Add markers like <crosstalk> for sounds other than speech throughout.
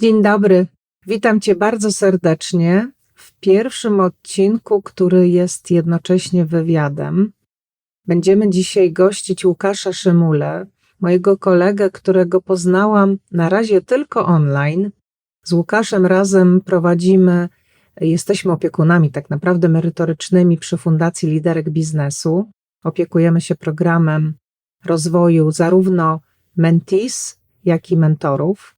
Dzień dobry. Witam Cię bardzo serdecznie w pierwszym odcinku, który jest jednocześnie wywiadem. Będziemy dzisiaj gościć Łukasza Szymule, mojego kolegę, którego poznałam na razie tylko online. Z Łukaszem razem prowadzimy, jesteśmy opiekunami tak naprawdę merytorycznymi przy Fundacji Liderek Biznesu. Opiekujemy się programem rozwoju zarówno mentees, jak i mentorów.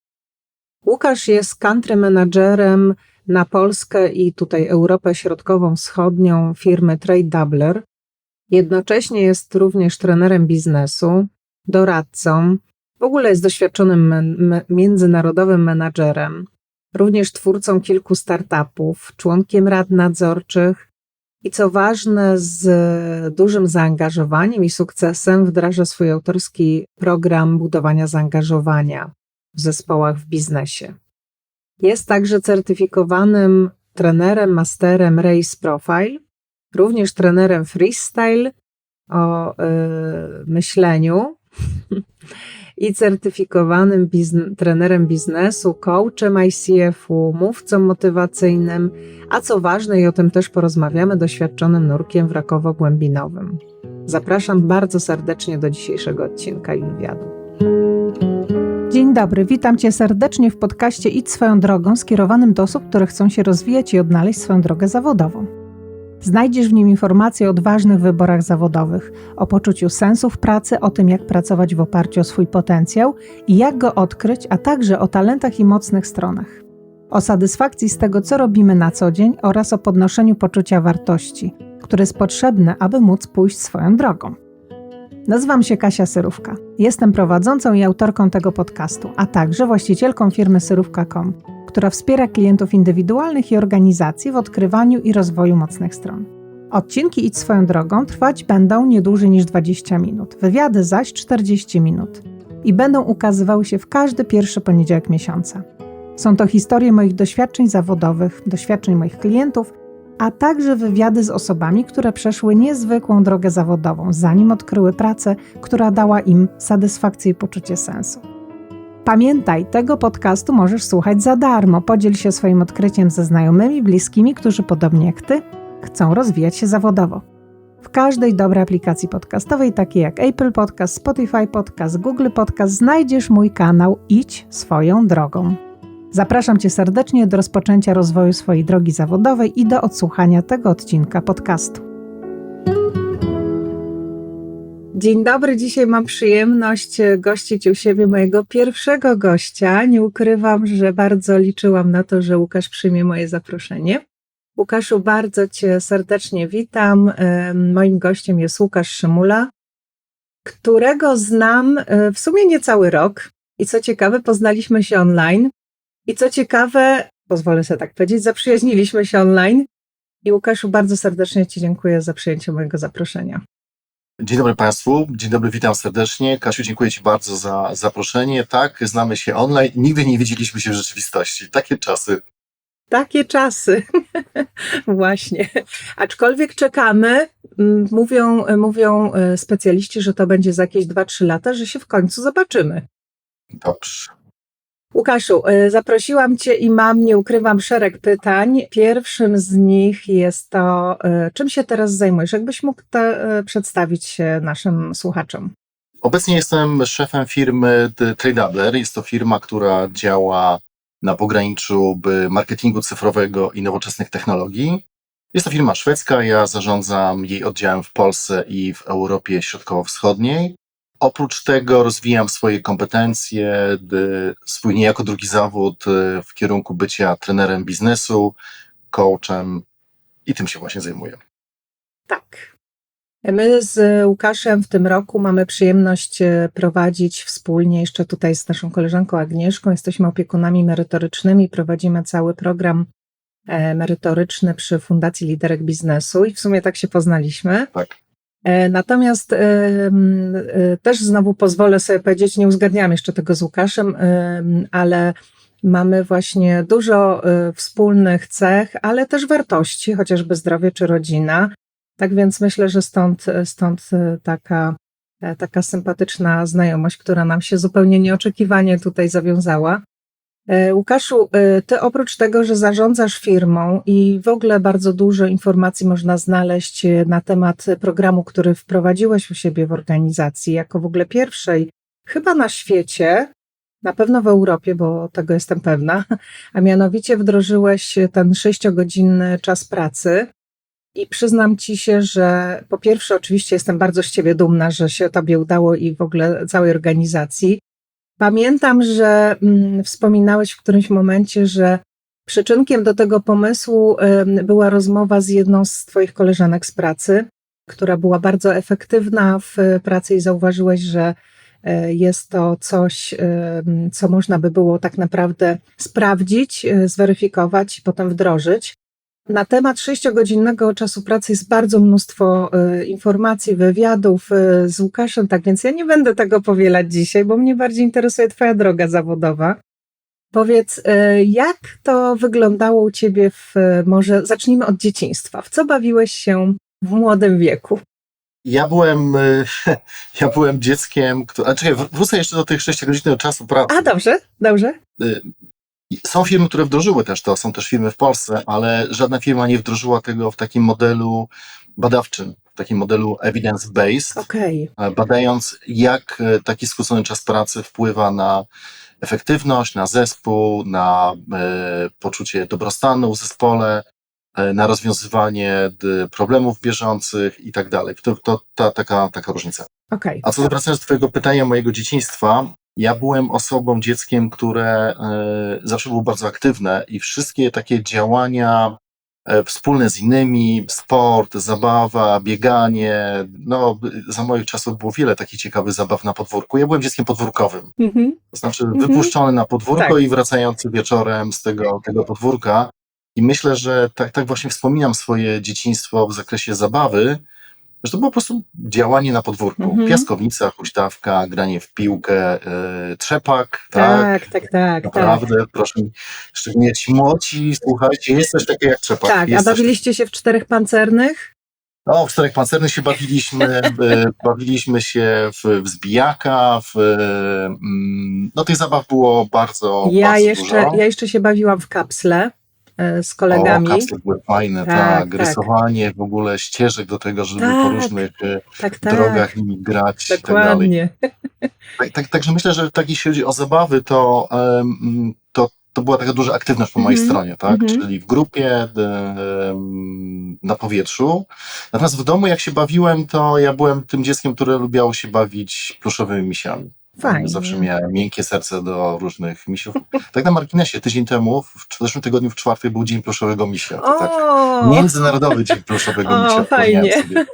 Łukasz jest country managerem na Polskę i tutaj Europę Środkową Wschodnią firmy Trade Doubler. Jednocześnie jest również trenerem biznesu, doradcą, w ogóle jest doświadczonym międzynarodowym menadżerem, również twórcą kilku startupów, członkiem rad nadzorczych i co ważne, z dużym zaangażowaniem i sukcesem wdraża swój autorski program budowania zaangażowania w zespołach w biznesie. Jest także certyfikowanym trenerem, masterem Race Profile, również trenerem freestyle o y, myśleniu <laughs> i certyfikowanym bizn- trenerem biznesu, coachem ICF-u, mówcą motywacyjnym, a co ważne, i o tym też porozmawiamy, doświadczonym nurkiem w Rakowo-Głębinowym. Zapraszam bardzo serdecznie do dzisiejszego odcinka i wywiadu. Dzień dobry, witam Cię serdecznie w podcaście Idź swoją drogą skierowanym do osób, które chcą się rozwijać i odnaleźć swoją drogę zawodową. Znajdziesz w nim informacje o odważnych wyborach zawodowych, o poczuciu sensu w pracy, o tym, jak pracować w oparciu o swój potencjał i jak go odkryć, a także o talentach i mocnych stronach. O satysfakcji z tego, co robimy na co dzień oraz o podnoszeniu poczucia wartości, które jest potrzebne, aby móc pójść swoją drogą. Nazywam się Kasia Syrówka. Jestem prowadzącą i autorką tego podcastu, a także właścicielką firmy Syrówka.com, która wspiera klientów indywidualnych i organizacji w odkrywaniu i rozwoju mocnych stron. Odcinki Idź swoją drogą trwać będą nie dłużej niż 20 minut, wywiady zaś 40 minut i będą ukazywały się w każdy pierwszy poniedziałek miesiąca. Są to historie moich doświadczeń zawodowych, doświadczeń moich klientów, a także wywiady z osobami, które przeszły niezwykłą drogę zawodową, zanim odkryły pracę, która dała im satysfakcję i poczucie sensu. Pamiętaj, tego podcastu możesz słuchać za darmo. Podziel się swoim odkryciem ze znajomymi, bliskimi, którzy podobnie jak ty chcą rozwijać się zawodowo. W każdej dobrej aplikacji podcastowej, takiej jak Apple Podcast, Spotify Podcast, Google Podcast, znajdziesz mój kanał Idź swoją drogą. Zapraszam Cię serdecznie do rozpoczęcia rozwoju swojej drogi zawodowej i do odsłuchania tego odcinka podcastu. Dzień dobry, dzisiaj mam przyjemność gościć u siebie mojego pierwszego gościa. Nie ukrywam, że bardzo liczyłam na to, że Łukasz przyjmie moje zaproszenie. Łukaszu, bardzo Cię serdecznie witam. Moim gościem jest Łukasz Szymula, którego znam e, w sumie niecały rok. I co ciekawe, poznaliśmy się online. I co ciekawe, pozwolę sobie tak powiedzieć, zaprzyjaźniliśmy się online. I Łukaszu, bardzo serdecznie Ci dziękuję za przyjęcie mojego zaproszenia. Dzień dobry Państwu, dzień dobry, witam serdecznie. Kasiu, dziękuję Ci bardzo za zaproszenie. Tak, znamy się online, nigdy nie widzieliśmy się w rzeczywistości. Takie czasy. Takie czasy, <laughs> właśnie. Aczkolwiek czekamy, mówią, mówią e, specjaliści, że to będzie za jakieś 2-3 lata, że się w końcu zobaczymy. Dobrze. Łukaszu, zaprosiłam Cię i mam, nie ukrywam, szereg pytań. Pierwszym z nich jest to, czym się teraz zajmujesz? Jakbyś mógł te, przedstawić się naszym słuchaczom? Obecnie jestem szefem firmy Tradeabler. Jest to firma, która działa na pograniczu marketingu cyfrowego i nowoczesnych technologii. Jest to firma szwedzka, ja zarządzam jej oddziałem w Polsce i w Europie Środkowo-Wschodniej. Oprócz tego rozwijam swoje kompetencje, swój niejako drugi zawód y, w kierunku bycia trenerem biznesu, coachem i tym się właśnie zajmuję. Tak. My z Łukaszem w tym roku mamy przyjemność y, prowadzić wspólnie, jeszcze tutaj z naszą koleżanką Agnieszką, jesteśmy opiekunami merytorycznymi, prowadzimy cały program e, merytoryczny przy Fundacji Liderek Biznesu i w sumie tak się poznaliśmy. Tak. E, natomiast e, e, też znowu pozwolę sobie powiedzieć, nie uzgadniałam jeszcze tego z Łukaszem, ale mamy właśnie dużo wspólnych cech, ale też wartości, chociażby zdrowie czy rodzina. Tak więc myślę, że stąd, stąd taka, taka sympatyczna znajomość, która nam się zupełnie nieoczekiwanie tutaj zawiązała. E, Łukaszu, e, ty oprócz tego, że zarządzasz firmą i w ogóle bardzo dużo informacji można znaleźć e, na temat programu, który wprowadziłeś u siebie w organizacji, jako w ogóle pierwszej, chyba na świecie, na pewno w Europie, bo tego jestem pewna, <laughs> a mianowicie wdrożyłeś ten sześciogodzinny czas pracy. I przyznam ci się, że po pierwsze, oczywiście jestem bardzo z ciebie dumna, że się tobie udało i w ogóle całej organizacji. Pamiętam, że mm, wspominałeś w którymś momencie, że przyczynkiem do tego pomysłu była rozmowa z jedną z twoich koleżanek z pracy, która była bardzo efektywna w pracy i zauważyłeś, że e, jest to coś, co można by było tak naprawdę sprawdzić, e, zweryfikować i potem wdrożyć. Na temat sześciogodzinnego czasu pracy jest bardzo mnóstwo e, informacji, wywiadów e, z Łukaszem, tak więc ja nie będę tego powielać dzisiaj, bo mnie bardziej interesuje Twoja droga zawodowa. Powiedz, e, jak to wyglądało u Ciebie w, e, może zacznijmy od dzieciństwa. W co bawiłeś się w młodym wieku? Ja byłem, y, <laughs> ja byłem dzieckiem, które, a czekaj, wr- wrócę jeszcze do tych sześciogodzinnego czasu pracy. A, dobrze, dobrze. Są firmy, które wdrożyły też to, są też firmy w Polsce, ale żadna firma nie wdrożyła tego w takim modelu badawczym, w takim modelu evidence-based, Okej. e, badając jak e, taki skrócony czas pracy wpływa na efektywność, na zespół, na e, poczucie dobrostanu w zespole, na rozwiązywanie problemów bieżących i tak dalej. To, to ta, taka, taka różnica. Okej. A co do wracając do Twojego pytania mojego dzieciństwa, ja byłem osobą, dzieckiem, które e, zawsze było bardzo aktywne i wszystkie takie działania e, wspólne z innymi, sport, zabawa, bieganie, no za moich czasów było wiele takich ciekawych zabaw na podwórku. Ja byłem dzieckiem podwórkowym, Mhm. to znaczy Mhm. wypuszczony na podwórko Tak. i wracający wieczorem z tego, tego podwórka. I myślę, że tak, tak właśnie wspominam swoje dzieciństwo w zakresie zabawy, że to było po prostu działanie na podwórku. Mhm. Piaskownica, huśtawka, granie w piłkę, e, trzepak, tak? Tak, tak, tak, tak. Naprawdę, proszę, szczególnie ci młodzi, słuchajcie, jest coś takiego jak trzepak. Tak, a jest coś bawiliście się w czterech pancernych? no, w czterech pancernych się bawiliśmy, e, <laughs> bawiliśmy się w, w zbijaka, w, mm, no tych zabaw było bardzo, Ja bardzo jeszcze, dużo. ja jeszcze się bawiłam w kapsle e, z O, kolegami. kapsle były fajne, Tak, tak, tak. rysowanie w ogóle ścieżek do tego, żeby po Tak, różnych e, tak, tak. drogach nimi grać i tak dalej. Dokładnie. Tak, tak, także myślę, że tak jeśli chodzi o zabawy, to, to, to była taka duża aktywność po mojej Mhm, stronie, tak? mhm. Czyli w grupie, em, na powietrzu. Natomiast w domu, jak się bawiłem, to ja byłem tym dzieckiem, które lubiało się bawić pluszowymi misiami. Fajnie. Zawsze miałem miękkie serce do różnych misiów. Tak na marginesie, tydzień temu, w zeszłym tygodniu w czwartek był Dzień Pluszowego Misia. To tak Międzynarodowy Dzień Pluszowego O, Misia. fajnie. Sobie.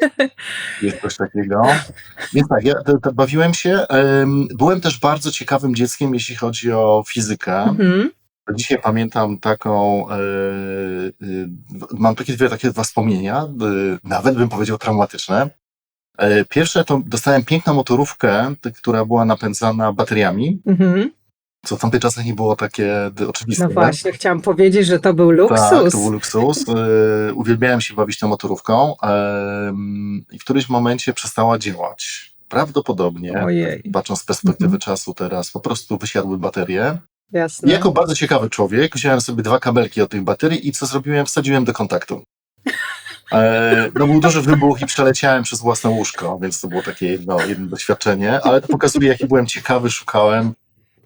Jest coś takiego. Więc tak, ja to, to bawiłem się. Em, Byłem też bardzo ciekawym dzieckiem, jeśli chodzi o fizykę. mhm. Dzisiaj pamiętam taką, e, e, mam takie dwie takie dwa wspomnienia, e, nawet bym powiedział traumatyczne. E, Pierwsze to dostałem piękną motorówkę, która była napędzana bateriami, Mhm. co w tamtych czasach nie było takie oczywiste. No nie? właśnie, chciałam powiedzieć, że to był luksus. Tak, to był luksus. E, Uwielbiałem się bawić tą motorówką i w którymś momencie przestała działać. Prawdopodobnie, Ojej, patrząc z perspektywy Mhm. czasu teraz, po prostu wysiadły baterie. Jasne. jako bardzo ciekawy człowiek wziąłem sobie dwa kabelki od tych baterii i co zrobiłem? Wsadziłem do kontaktu. E, no był duży wybuch i przeleciałem przez własne łóżko, więc to było takie jedno, jedno doświadczenie, ale to pokazuje, jaki byłem ciekawy, szukałem,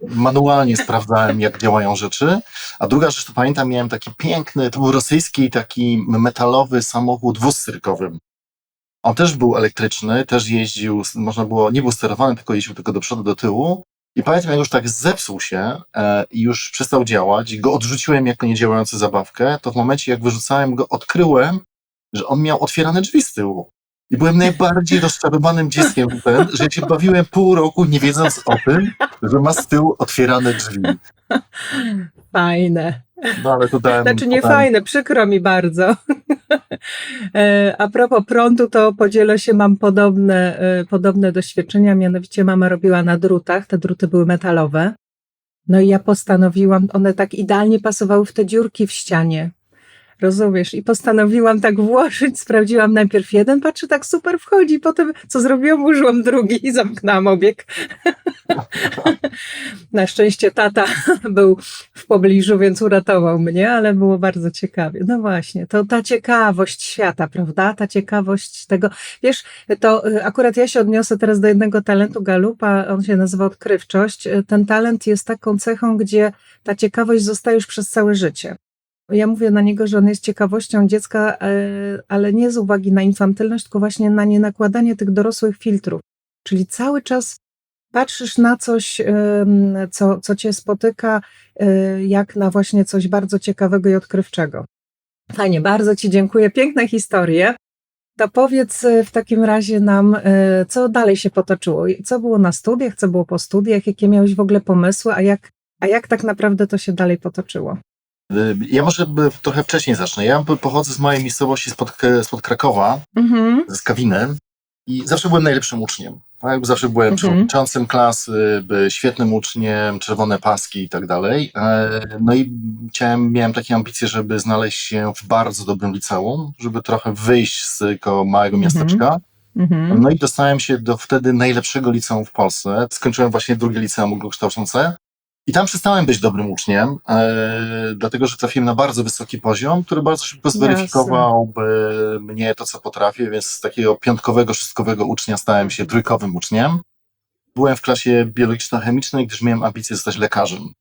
manualnie sprawdzałem, jak działają rzeczy. A druga rzecz, to pamiętam, miałem taki piękny, to był rosyjski taki metalowy samochód wóz. On też był elektryczny, też jeździł, można było, nie był sterowany, tylko jeździł tylko do przodu, do tyłu. I pamiętam, jak już tak zepsuł się e, i już przestał działać, go odrzuciłem jako niedziałający zabawkę, to w momencie, jak wyrzucałem go, odkryłem, że on miał otwierane drzwi z tyłu. I byłem najbardziej rozczarowanym dzieckiem ten, że się bawiłem pół roku, nie wiedząc o tym, że ma z tyłu otwierane drzwi. Fajne. No ale to dałem... Znaczy nie potem- fajne, przykro mi bardzo. <laughs> E, A propos prądu, to podzielę się, mam podobne, e, podobne doświadczenia, mianowicie mama robiła na drutach, te druty były metalowe. No i ja postanowiłam, one tak idealnie pasowały w te dziurki w ścianie. Rozumiesz? I postanowiłam tak włożyć, sprawdziłam najpierw jeden, patrzę, tak super wchodzi, potem co zrobiłam, użyłam drugi i zamknęłam obieg. <laughs> Na szczęście tata <laughs> był w pobliżu, więc uratował mnie, ale było bardzo ciekawie. No właśnie, to ta ciekawość świata, prawda? Ta ciekawość tego, wiesz, to y, akurat ja się odniosę teraz do jednego talentu Galupa, on się nazywa odkrywczość. Y, Ten talent jest taką cechą, gdzie ta ciekawość zostaje już przez całe życie. Ja mówię na niego, że on jest ciekawością dziecka, e, ale nie z uwagi na infantylność, tylko właśnie na nienakładanie tych dorosłych filtrów. Czyli cały czas patrzysz na coś, co, co cię spotyka, e, jak na właśnie coś bardzo ciekawego i odkrywczego. Fajnie, bardzo Ci dziękuję. Piękne historie. To powiedz e, w takim razie nam, co dalej się potoczyło? Co było na studiach, co było po studiach, jakie miałeś w ogóle pomysły, a jak, a jak tak naprawdę to się dalej potoczyło? Y, Ja może by trochę wcześniej zacznę. Ja pochodzę z małej miejscowości spod, spod Krakowa, Mhm. z Kawiny i zawsze byłem najlepszym uczniem. Tak? Zawsze byłem Mhm. przewodniczącym klasy, świetnym uczniem, czerwone paski i tak dalej. E, No i chciałem, miałem takie ambicje, żeby znaleźć się w bardzo dobrym liceum, żeby trochę wyjść z tego małego Mhm. miasteczka. Mhm. No i dostałem się do wtedy najlepszego liceum w Polsce. Skończyłem właśnie drugie liceum ogólnokształcące. I tam przestałem być dobrym uczniem, e, dlatego że trafiłem na bardzo wysoki poziom, który bardzo szybko zweryfikował by mnie to, co potrafię, więc z takiego piątkowego, szóstkowego ucznia stałem się trójkowym uczniem. Byłem w klasie biologiczno-chemicznej, gdyż miałem ambicje zostać lekarzem.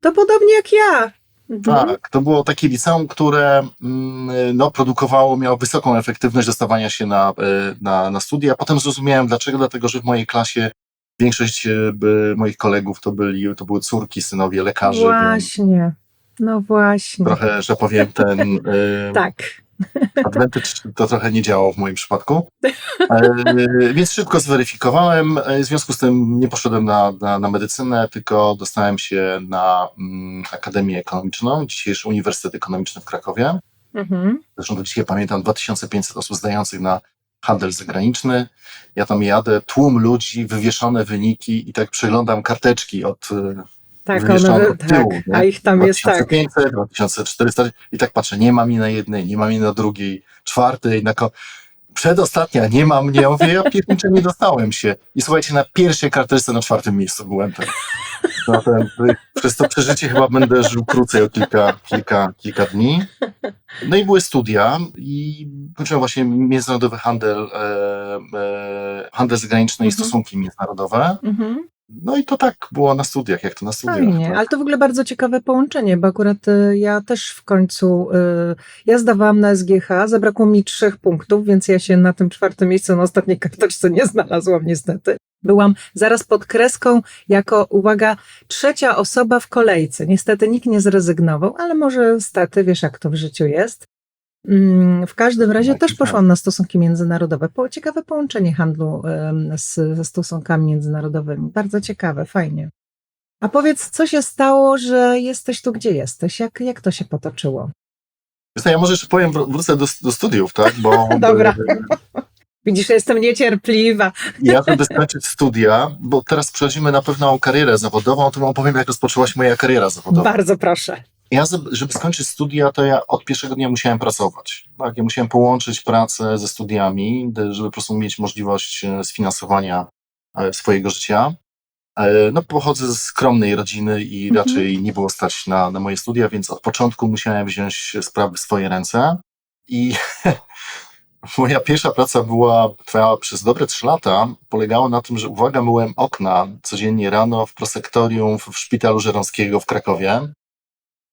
To podobnie jak ja. Mhm. Tak, to było takie liceum, które mm, no, produkowało, miało wysoką efektywność dostawania się na, e, na, na studia. Potem zrozumiałem dlaczego, dlatego że w mojej klasie większość e, moich kolegów to, byli, to były córki, synowie lekarzy, Właśnie. No właśnie. trochę, że powiem, ten <laughs> e, Tak. advantage to trochę nie działało w moim przypadku. E, więc szybko zweryfikowałem, w związku z tym nie poszedłem na, na, na medycynę, tylko dostałem się na mm, Akademię Ekonomiczną, dzisiejszy Uniwersytet Ekonomiczny w Krakowie. Mhm. Zresztą do dzisiaj pamiętam 2500 osób zdających na handel zagraniczny. Ja tam jadę, tłum ludzi, wywieszone wyniki i tak przeglądam karteczki od e, Tak, one, od tak, tyłu. nie? a ich tam jest tak. 2500, 2400 i tak patrzę, nie ma mi na jednej, nie ma mi na drugiej, czwartej, na ko- przedostatnia, nie ma mnie, ja mówię, ja pierniczę nie dostałem się. I słuchajcie, na pierwszej karteczce na czwartym miejscu byłem tak. Zatem przez to przeżycie chyba będę żył krócej o kilka, kilka, kilka dni. No i były studia i kończyłem właśnie międzynarodowy handel, e, e, handel zagraniczny i Mhm. stosunki międzynarodowe. Mhm. No i to tak było na studiach, jak to na studiach. Fajnie, tak. ale to w ogóle bardzo ciekawe połączenie, bo akurat y, ja też w końcu, y, ja zdawałam na SGH, zabrakło mi trzech punktów, więc ja się na tym czwartym miejscu na ostatniej karteczce nie znalazłam niestety. Byłam zaraz pod kreską jako, uwaga, trzecia osoba w kolejce. Niestety nikt nie zrezygnował, ale może stety, wiesz jak to w życiu jest. Mm, W każdym razie też poszłam na stosunki międzynarodowe. Po, ciekawe połączenie handlu z, ze stosunkami międzynarodowymi. Bardzo ciekawe, fajnie. A powiedz, co się stało, że jesteś tu, gdzie jesteś? Jak, jak to się potoczyło? Ja może jeszcze powiem, wró- wrócę do, do studiów, tak? Bo <laughs> Dobra. e, Widzisz, że jestem niecierpliwa. <laughs> ja, żeby skończyć studia, bo teraz przechodzimy na pewną karierę zawodową, to opowiem, jak rozpoczęła się moja kariera zawodowa. Bardzo proszę. Ja, żeby skończyć studia, to ja od pierwszego dnia musiałem pracować. Tak? Ja musiałem połączyć pracę ze studiami, żeby po prostu mieć możliwość e, sfinansowania e, swojego życia. E, No, pochodzę z skromnej rodziny i Mhm. raczej nie było stać na, na moje studia, więc od początku musiałem wziąć sprawy w swoje ręce. I <laughs> moja pierwsza praca była, trwała przez dobre trzy lata. Polegała na tym, że uwaga, myłem okna codziennie rano w prosektorium w szpitalu Żeromskiego w Krakowie.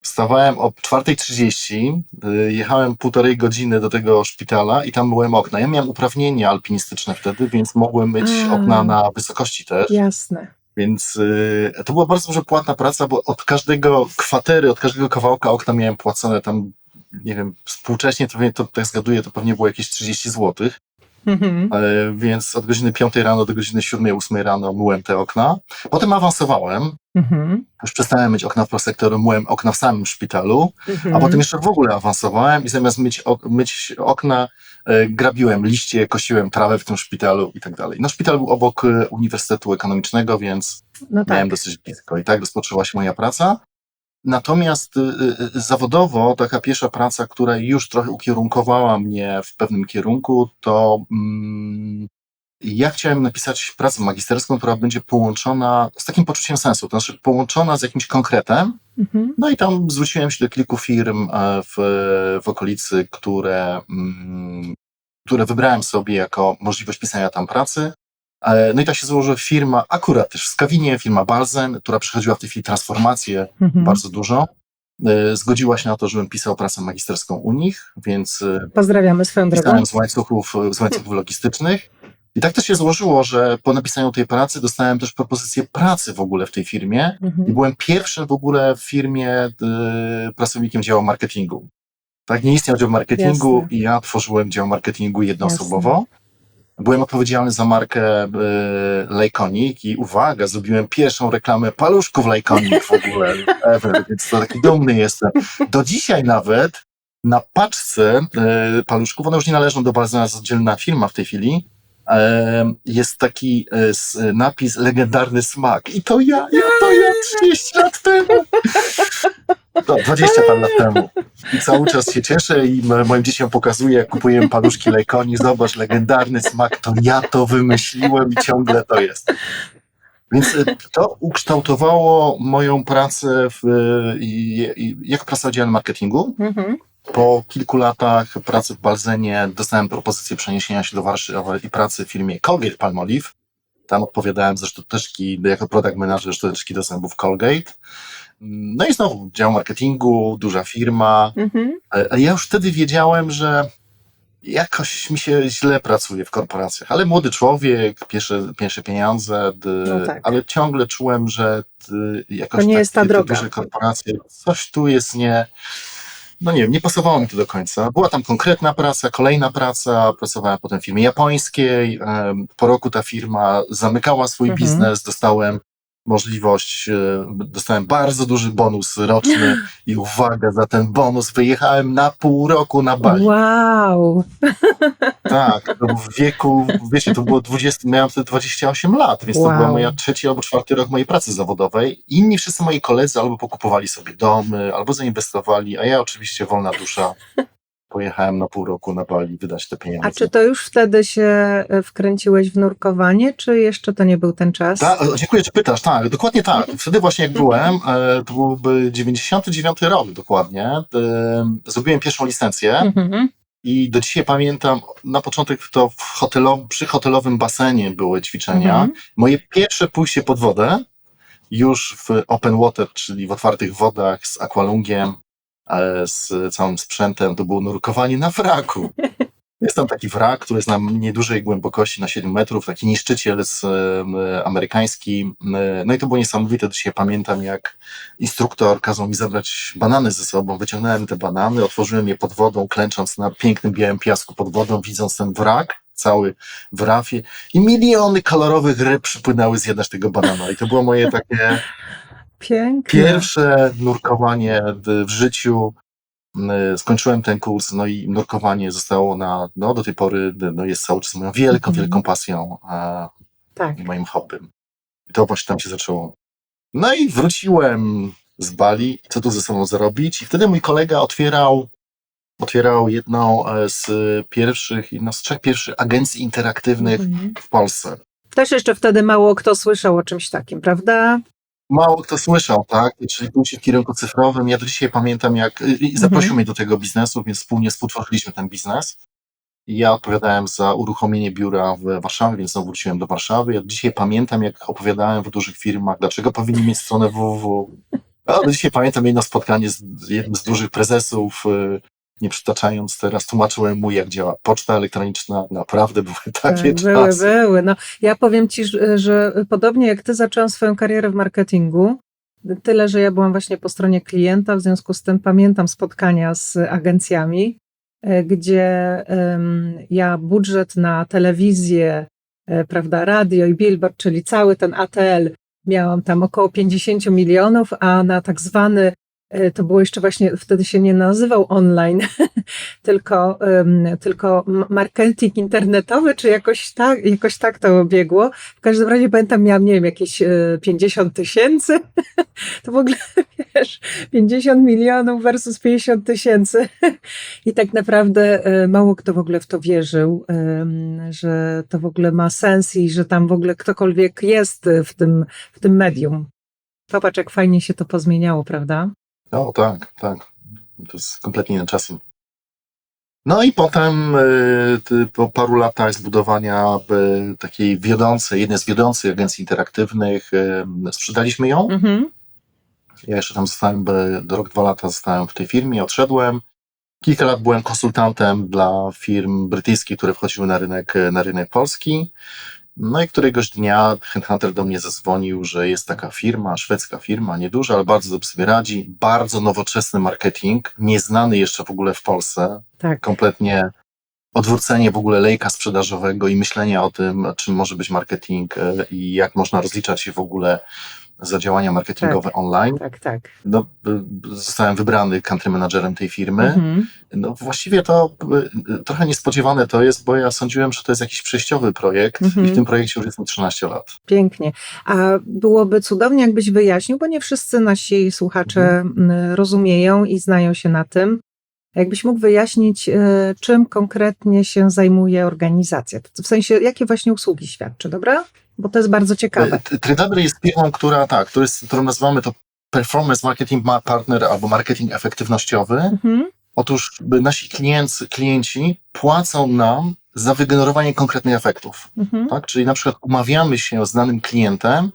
Wstawałem o 4.30, y, jechałem półtorej godziny do tego szpitala i tam myłem okna. Ja miałem uprawnienia alpinistyczne wtedy, więc mogłem myć A. okna na wysokości też. Jasne. Więc y, to była bardzo dobrze płatna praca, bo od każdego kwatery, od każdego kawałka okna miałem płacone tam, nie wiem, współcześnie to, to tak zgaduję, to pewnie było jakieś 30 złotych. Mhm. E, więc od godziny 5 rano do godziny 7, 8 rano myłem te okna. Potem awansowałem, Mhm. już przestałem myć okna w prosektorze, myłem okna w samym szpitalu, Mhm. a potem jeszcze w ogóle awansowałem i zamiast myć, ok- myć okna, e, grabiłem liście, kosiłem trawę w tym szpitalu i tak dalej. No szpital był obok e, Uniwersytetu Ekonomicznego, więc No tak. miałem dosyć blisko i tak rozpoczęła się moja praca. Natomiast y, y, zawodowo taka pierwsza praca, która już trochę ukierunkowała mnie w pewnym kierunku, to mm, ja chciałem napisać pracę magisterską, która będzie połączona z takim poczuciem sensu, to znaczy połączona z jakimś konkretem. Mhm. No i tam zwróciłem się do kilku firm e, w, w okolicy, które, mm, które wybrałem sobie jako możliwość pisania tam pracy. No i tak się złożyła firma, akurat też w Skawinie, firma Balzen, która przechodziła w tej chwili transformację Mhm. bardzo dużo. E, Zgodziła się na to, żebym pisał pracę magisterską u nich, więc e, Pozdrawiamy swoją drogą. z łańcuchów, z łańcuchów logistycznych. I tak też się złożyło, że po napisaniu tej pracy dostałem też propozycję pracy w ogóle w tej firmie. I Mhm. byłem pierwszym w ogóle w firmie y, pracownikiem działu marketingu. Tak, nie istniał dział marketingu Jasne. i ja tworzyłem dział marketingu jednoosobowo. Byłem odpowiedzialny za markę y, Lejkonik i uwaga, zrobiłem pierwszą reklamę paluszków Lejkonik w ogóle <laughs> ever, więc to taki dumny jestem. Do dzisiaj nawet na paczce y, paluszków, one już nie należą do Balzena, jest oddzielna firma w tej chwili, e, jest taki e, napis legendarny smak. I to ja, ja to ja 30 lat temu. No, 20 tam lat temu. I cały czas się cieszę i moim dzieciom pokazuję, jak kupuję paluszki Lejkoni, zobacz, legendarny smak, to ja to wymyśliłem i ciągle to jest. Więc e, to ukształtowało moją pracę w, e, jako prasa w dziale marketingu. Mhm. Po kilku latach pracy w Balzenie dostałem propozycję przeniesienia się do Warszawy i pracy w firmie Colgate Palmolive. Tam odpowiadałem za sztuczki, jako product manager sztuczki do zębów Colgate. No i znowu dział marketingu, duża firma. Mhm. Ale ja już wtedy wiedziałem, że jakoś mi się źle pracuje w korporacjach. Ale młody człowiek, pierwsze, pierwsze pieniądze, d, No tak. ale ciągle czułem, że d, jakoś To nie tak, jest ta droga. duże korporacje, coś tu jest nie. No nie wiem, nie pasowało mi to do końca. Była tam konkretna praca, kolejna praca, pracowałem potem w firmie japońskiej. Po roku ta firma zamykała swój Mhm. biznes, dostałem możliwość, e, dostałem bardzo duży bonus roczny i uwaga, za ten bonus wyjechałem na pół roku na Bali. Wow. <laughs> Tak, to w wieku, wiecie, to było 20, miałem wtedy 28 lat, więc to Wow. była moja trzeci albo czwarty rok mojej pracy zawodowej. Inni wszyscy moi koledzy albo pokupowali sobie domy, albo zainwestowali, a ja oczywiście wolna dusza pojechałem na pół roku na Bali wydać te pieniądze. A czy to już wtedy się e, wkręciłeś w nurkowanie, czy jeszcze to nie był ten czas? Ta, o, dziękuję, że pytasz. Tak, dokładnie tak. Wtedy właśnie jak byłem, e, to byłby 99 rok dokładnie, e, zrobiłem pierwszą licencję Mhm. i do dzisiaj pamiętam, na początek to w hotelow, przy hotelowym basenie były ćwiczenia. Mhm. Moje pierwsze pójście pod wodę, już w open water, czyli w otwartych wodach z aqualungiem, e, z całym sprzętem, to było nurkowanie na wraku. Jest tam taki wrak, który jest na niedużej głębokości, na 7 metrów, taki niszczyciel z, amerykański. No i to było niesamowite. Dzisiaj pamiętam, jak instruktor kazał mi zabrać banany ze sobą. Wyciągnąłem te banany, otworzyłem je pod wodą, klęcząc na pięknym białym piasku pod wodą, widząc ten wrak, cały w rafie i miliony kolorowych ryb przypłynęły zjadać tego banana. I to było moje takie Pięknie. pierwsze nurkowanie w życiu. Skończyłem ten kurs, no i nurkowanie zostało na, no do tej pory, no jest cały czas moją wielką, Mhm. wielką pasją a, Tak. moim hobbym. I to właśnie tam się zaczęło. No i wróciłem z Bali, co tu ze sobą zrobić i wtedy mój kolega otwierał, otwierał jedną e, z pierwszych, jedną z trzech pierwszych agencji interaktywnych Mhm. w Polsce. Też jeszcze wtedy mało kto słyszał o czymś takim, prawda? Mało kto słyszał, tak? Czyli pójście w kierunku cyfrowym. Ja do dzisiaj pamiętam, jak y, i zaprosił Mhm. mnie do tego biznesu, więc wspólnie współtworzyliśmy ten biznes. Ja odpowiadałem za uruchomienie biura w Warszawie, więc znowu wróciłem do Warszawy. Ja dzisiaj pamiętam, jak opowiadałem w dużych firmach, dlaczego powinni mieć stronę www. A do dzisiaj pamiętam jedno spotkanie z jednym z dużych prezesów, y, nie przytaczając teraz, tłumaczyłem mu, jak działa poczta elektroniczna. Naprawdę były <laughs> takie Tak, były, czasy. były. No, ja powiem ci, że, podobnie jak ty zaczęłam swoją karierę w marketingu, tyle, że ja byłam właśnie po stronie klienta, w związku z tym pamiętam spotkania z agencjami, e, gdzie ja budżet na telewizję, e, prawda, radio i billboard, czyli cały ten ATL, miałam tam około 50 milionów, a na tak zwany To było jeszcze właśnie, wtedy się nie nazywał online, <laughs> tylko, tylko marketing internetowy, czy jakoś tak, jakoś tak to biegło. W każdym razie pamiętam, miałam, nie wiem, jakieś e, 50 tysięcy. <laughs> To w ogóle, wiesz, 50 milionów versus 50 tysięcy. <laughs> I tak naprawdę e, mało kto w ogóle w to wierzył, że to w ogóle ma sens i że tam w ogóle ktokolwiek jest w tym, w tym medium. Popatrz, jak fajnie się to pozmieniało, prawda? O, tak, tak. To jest kompletnie inne czasy. No i potem ty- po paru latach zbudowania y, takiej wiodącej, jednej z wiodących agencji interaktywnych, y, sprzedaliśmy ją. Mhm. Ja jeszcze tam zostałem, do rok, dwa lata zostałem w tej firmie, odszedłem. Kilka lat byłem konsultantem dla firm brytyjskich, które wchodziły na rynek, na rynek polski. No i któregoś dnia Headhunter do mnie zadzwonił, że jest taka firma, szwedzka firma, nieduża, ale bardzo dobrze sobie radzi, bardzo nowoczesny marketing, nieznany jeszcze w ogóle w Polsce, Tak. kompletnie odwrócenie w ogóle lejka sprzedażowego i myślenia o tym, czym może być marketing e, i jak można rozliczać się w ogóle za działania marketingowe online. Tak, tak. No, b- zostałem wybrany country managerem tej firmy. Mhm. No właściwie to y, trochę niespodziewane to jest, bo ja sądziłem, że to jest jakiś przejściowy projekt Mhm. i w tym projekcie już jestem 13 lat. Pięknie. A byłoby cudownie, jakbyś wyjaśnił, bo nie wszyscy nasi słuchacze Mhm. rozumieją i znają się na tym. Jakbyś mógł wyjaśnić, e, czym konkretnie się zajmuje organizacja? W sensie, jakie właśnie usługi świadczy, dobra? Bo to jest bardzo ciekawe. Y, Tridabry jest firmą, która tak, która jest, którą nazywamy to Performance Marketing Ma- Partner albo marketing efektywnościowy. Mhm. Otóż nasi klienci, klienci płacą nam za wygenerowanie konkretnych efektów. Mhm. Tak? Czyli na przykład umawiamy się z danym klientem,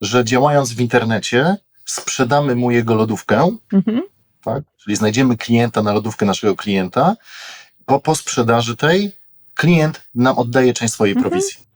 że działając w internecie sprzedamy mu jego lodówkę, Mhm. tak? Czyli znajdziemy klienta na lodówkę naszego klienta. Po, po sprzedaży tej klient nam oddaje część swojej Mhm. prowizji.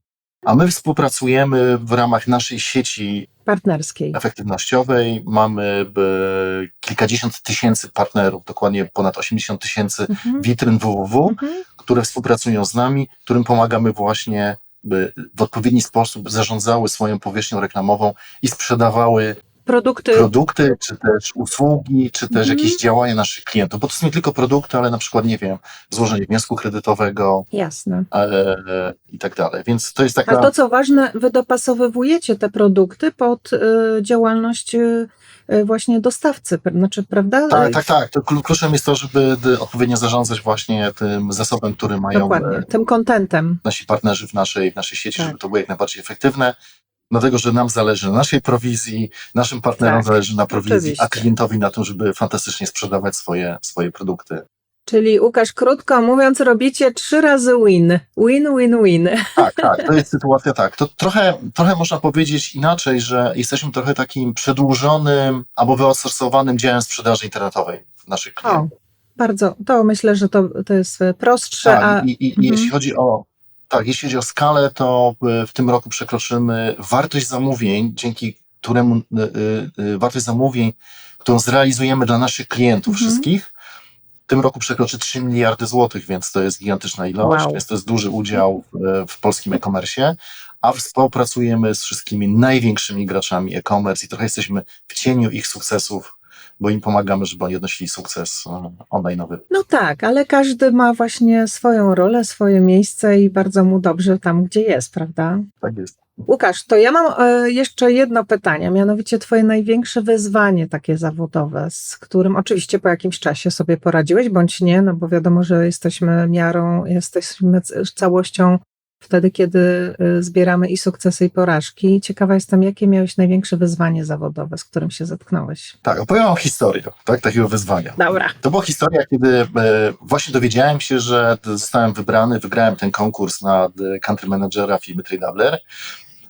A my współpracujemy w ramach naszej sieci Partnerskiej. efektywnościowej. Mamy by, kilkadziesiąt tysięcy partnerów, dokładnie ponad 80 tysięcy Mhm. witryn www, Mhm. które współpracują z nami, którym pomagamy właśnie, by w odpowiedni sposób zarządzały swoją powierzchnią reklamową i sprzedawały Produkty. produkty, czy też usługi, czy też Mhm. jakieś działania naszych klientów. Bo to są nie tylko produkty, ale na przykład, nie wiem, złożenie wniosku kredytowego Jasne. e, i tak dalej. Więc to jest taka. Ale to co ważne, wy dopasowywujecie te produkty pod e, działalność e, właśnie dostawcy, znaczy, prawda? Tak, tak, tak. To klu- kluczem jest to, żeby odpowiednio zarządzać właśnie tym zasobem, który mają Dokładnie, tym kontentem. nasi partnerzy w naszej, w naszej sieci, Tak. żeby to było jak najbardziej efektywne. Dlatego, że nam zależy na naszej prowizji, naszym partnerom Tak, zależy na prowizji, oczywiście. a klientowi na tym, żeby fantastycznie sprzedawać swoje, swoje produkty. Czyli Łukasz, krótko mówiąc, robicie trzy razy win. Win, win, win. Tak, tak, to jest <laughs> sytuacja tak. To trochę, trochę można powiedzieć inaczej, że jesteśmy trochę takim przedłużonym albo wyoutsourcowanym działem sprzedaży internetowej naszych O, klientów. bardzo, to myślę, że to, to jest prostsze, a Tak, i, i, i Mhm. jeśli chodzi o tak, jeśli chodzi o skalę, to y, w tym roku przekroczymy wartość zamówień, dzięki któremu y, y, wartość zamówień, którą zrealizujemy dla naszych klientów Mhm. wszystkich, w tym roku przekroczy 3 miliardy złotych, więc to jest gigantyczna ilość, Wow. więc to jest duży udział w, w polskim e-commerce, a współpracujemy z wszystkimi największymi graczami e-commerce i trochę jesteśmy w cieniu ich sukcesów, bo im pomagamy, żeby oni odnosili sukces e, online'owy. no tak, ale każdy ma właśnie swoją rolę, swoje miejsce i bardzo mu dobrze tam, gdzie jest, prawda? Tak jest. Łukasz, to ja mam e, jeszcze jedno pytanie, mianowicie Twoje największe wyzwanie takie zawodowe, z którym oczywiście po jakimś czasie sobie poradziłeś, bądź nie, no bo wiadomo, że jesteśmy miarą, jesteśmy całością wtedy, kiedy e, zbieramy i sukcesy, i porażki. Ciekawa jestem, jakie miałeś największe wyzwanie zawodowe, z którym się zetknąłeś. Tak, opowiem wam historię tak, takiego wyzwania. Dobra. To była historia, kiedy e, właśnie dowiedziałem się, że zostałem wybrany, wygrałem ten konkurs na e, country managera firmy Tradabler.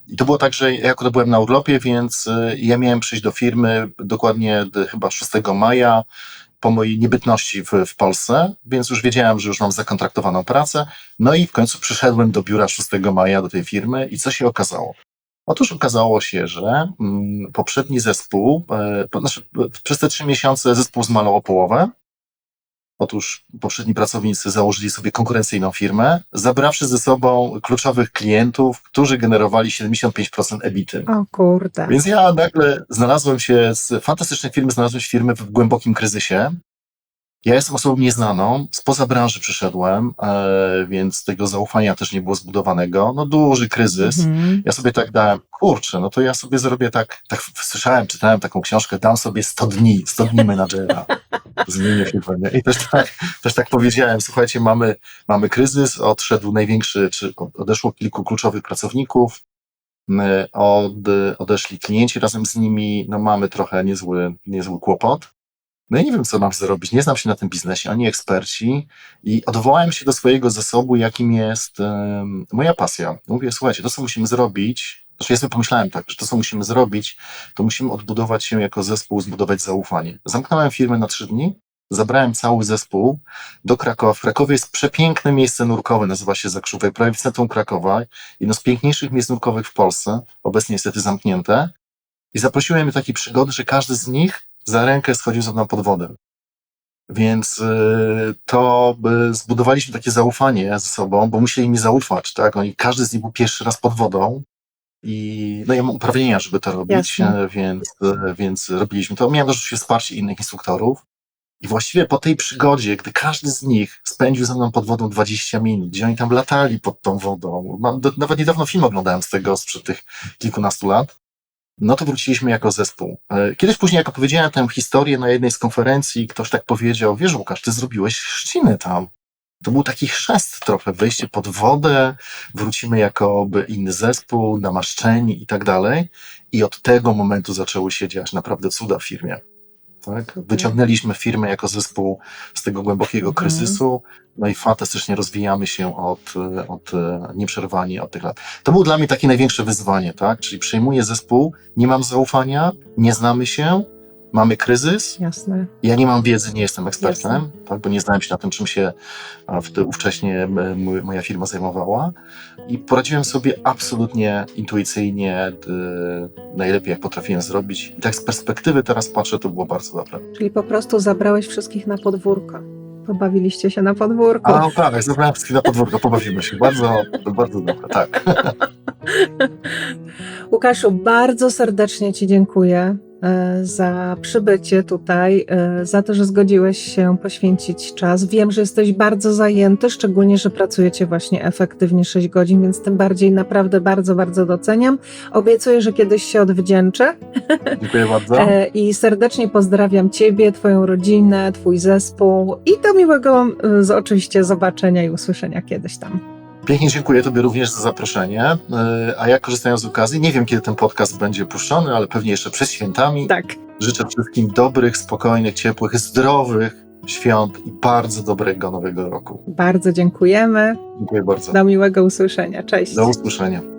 I to było tak, że ja akurat byłem na urlopie, więc e, ja miałem przyjść do firmy dokładnie chyba 6 maja po mojej niebytności w, w Polsce, więc już wiedziałem, że już mam zakontraktowaną pracę. No i w końcu przyszedłem do biura 6 maja do tej firmy i co się okazało? Otóż okazało się, że mm, poprzedni zespół, e, znaczy, e, przez te trzy miesiące zespół zmalał o połowę, Otóż poprzedni pracownicy założyli sobie konkurencyjną firmę, zabrawszy ze sobą kluczowych klientów, którzy generowali 75% ebity. O kurde. Więc ja nagle znalazłem się z fantastycznej firmy, znalazłem się firmy w głębokim kryzysie. Ja jestem osobą nieznaną, spoza branży przyszedłem, e, więc tego zaufania też nie było zbudowanego. No duży kryzys. Mhm. Ja sobie tak dałem, kurczę, no to ja sobie zrobię tak, tak słyszałem, czytałem taką książkę, dam sobie 100 dni, 100 dni menadżera. <laughs> Zmienię firmę, nie? I też tak, też tak powiedziałem, słuchajcie, mamy, mamy kryzys, odszedł największy, czy odeszło kilku kluczowych pracowników, od, odeszli klienci razem z nimi, no mamy trochę niezły, niezły kłopot. No i nie wiem, co mam zrobić. Nie znam się na tym biznesie, ani eksperci. I odwołałem się do swojego zasobu, jakim jest moja pasja. Mówię, słuchajcie, to co musimy zrobić, znaczy ja sobie pomyślałem tak, że to co musimy zrobić, to musimy odbudować się jako zespół, zbudować zaufanie. Zamknąłem firmę na trzy dni, zabrałem cały zespół do Krakowa. W Krakowie jest przepiękne miejsce nurkowe, nazywa się Zakrzówek, prawie w centrum Krakowa. Jedno z piękniejszych miejsc nurkowych w Polsce, obecnie niestety zamknięte. I zaprosiłem do takiej przygody, że każdy z nich za rękę schodził ze mną pod wodę. Więc y, to by zbudowaliśmy takie zaufanie ze sobą, bo musieli mi zaufać, tak? Oni, każdy z nich był pierwszy raz pod wodą. I no ja mam uprawnienia, żeby to robić, Jasne. e, więc, e, więc robiliśmy to. Miałem też wsparcie innych instruktorów. I właściwie po tej przygodzie, gdy każdy z nich spędził ze mną pod wodą 20 minut, gdzie oni tam latali pod tą wodą, mam, do, nawet niedawno film oglądałem z tego sprzed tych kilkunastu lat, no to wróciliśmy jako zespół. E, Kiedyś później, jak opowiedziałem tę historię na jednej z konferencji, ktoś tak powiedział, wiesz Łukasz, ty zrobiłeś chrzciny tam. To był taki chrzest trochę, wejście pod wodę, wrócimy jako by inny zespół, namaszczeni i tak dalej. I od tego momentu zaczęły się dziać naprawdę cuda w firmie. Tak? Wyciągnęliśmy firmę jako zespół z tego głębokiego Mhm. kryzysu, no i fantastycznie rozwijamy się od, od e, nieprzerwanie od tych lat. To było dla mnie takie największe wyzwanie, tak? Czyli przejmuję zespół, nie mam zaufania, nie znamy się, mamy kryzys, Jasne. ja nie mam wiedzy, nie jestem ekspertem, Jasne. tak, bo nie znałem się na tym, czym się ówcześnie moja firma zajmowała i poradziłem sobie absolutnie intuicyjnie, d- najlepiej jak potrafiłem zrobić. I tak z perspektywy teraz patrzę, to było bardzo dobre. Czyli po prostu zabrałeś wszystkich na podwórko. Pobawiliście się na podwórku. A tak, zabrałem wszystkich na podwórko, pobawimy się. Bardzo, bardzo dobre, tak. <laughs> Łukaszu, bardzo serdecznie Ci dziękuję e, za przybycie tutaj, e, za to, że zgodziłeś się poświęcić czas. Wiem, że jesteś bardzo zajęty, szczególnie, że pracujecie właśnie efektywnie 6 godzin, więc tym bardziej naprawdę bardzo, bardzo doceniam. Obiecuję, że kiedyś się odwdzięczę <laughs> Dziękuję bardzo. e, i serdecznie pozdrawiam Ciebie, Twoją rodzinę, Twój zespół i do miłego e, z, oczywiście zobaczenia i usłyszenia kiedyś tam. Pięknie dziękuję Tobie również za zaproszenie. E, A ja korzystając z okazji, nie wiem kiedy ten podcast będzie puszczony, ale pewnie jeszcze przed świętami. Tak. Życzę wszystkim dobrych, spokojnych, ciepłych, zdrowych świąt i bardzo dobrego nowego roku. Bardzo dziękujemy. Dziękuję bardzo. Do miłego usłyszenia. Cześć. Do usłyszenia.